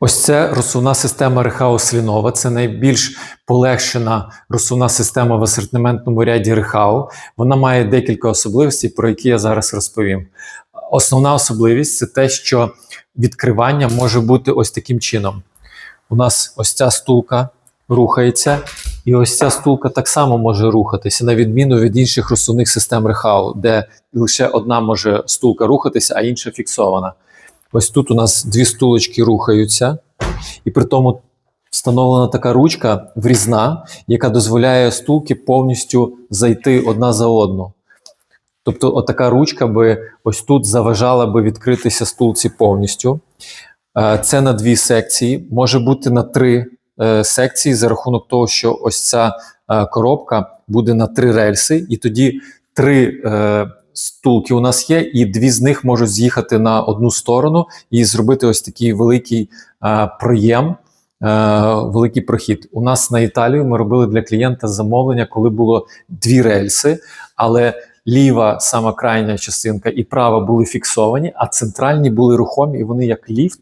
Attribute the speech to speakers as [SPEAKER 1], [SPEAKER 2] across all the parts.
[SPEAKER 1] Ось це розсувна система Рехаус Лінова. Це найбільш полегшена розсувна система в асортиментному ряді Рехау. Вона має декілька особливостей, про які я зараз розповім. Основна особливість це те, що відкривання може бути ось таким чином. У нас ось ця стулка рухається, і ось ця стулка так само може рухатися, на відміну від інших розсувних систем Рехау, де лише одна може стулка рухатися, а інша фіксована. Ось тут у нас дві стулочки рухаються, і при тому встановлена така ручка врізна, яка дозволяє стулки повністю зайти одна за одну. Тобто, отака ручка би ось тут заважала би відкритися стулці повністю. Е, Це на дві секції, може бути на три е, секції за рахунок того, що ось ця е, коробка буде на три рельси, і тоді три стулки у нас є, і дві з них можуть з'їхати на одну сторону і зробити ось такий великий е, проєм, е, великий прохід. У нас на Італію ми робили для клієнта замовлення, коли було дві рельси, але ліва сама крайня частинка і права були фіксовані, а центральні були рухомі, і вони як ліфт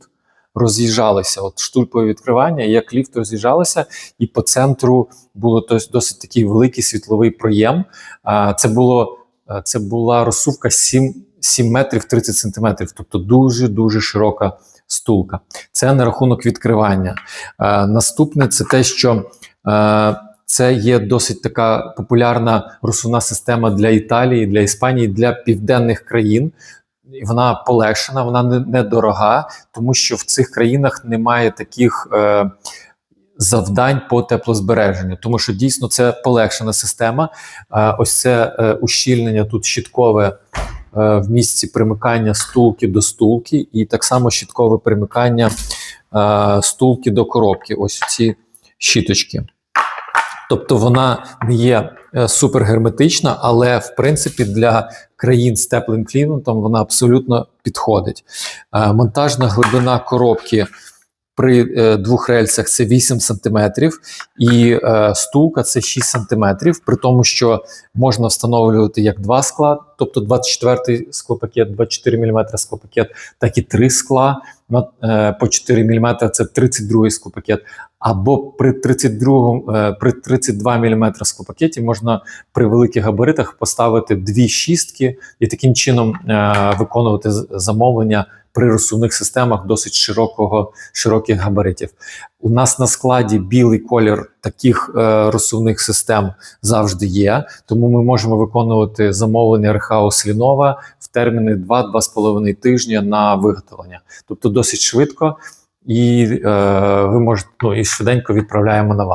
[SPEAKER 1] роз'їжджалися. От штульпове відкривання, як ліфт роз'їжджалися, і по центру було досить такий великий світловий проєм. Це було е, це була розсувка 7, 7 метрів 30 сантиметрів, тобто дуже дуже широка стулка. Це на рахунок відкривання. Е, Наступне це те, що е, це є досить така популярна розсувна система для Італії, для Іспанії, для південних країн. Вона полегшена, вона не- недорога, тому що в цих країнах немає таких е, завдань по теплозбереженню, тому що дійсно це полегшена система. Е, ось це е, ущільнення тут щіткове е, в місці примикання стулки до стулки, і так само щіткове примикання стулки до коробки. Ось ці щіточки. Тобто вона не є супергерметична, але в принципі для країн з теплим кліматом вона абсолютно підходить. Монтажна глибина коробки при е, двох рельсах це 8 см, і е, стулка це 6 см, при тому, що можна встановлювати як два скла, тобто 24 склопакет, 24 мм склопакет, так і три скла на, е, по 4 мм це 32 склопакет. Або при 32, е, при 32 мм склопакеті можна при великих габаритах поставити дві шістки і таким чином е, виконувати замовлення при розсувних системах досить широкого, широких габаритів. У нас на складі білий колір таких е, розсувних систем завжди є, тому ми можемо виконувати замовлення Рехаус Лінова в терміни 2-2,5 тижня на виготовлення. Тобто досить швидко, і е, ви можете ну, і швиденько відправляємо на вас.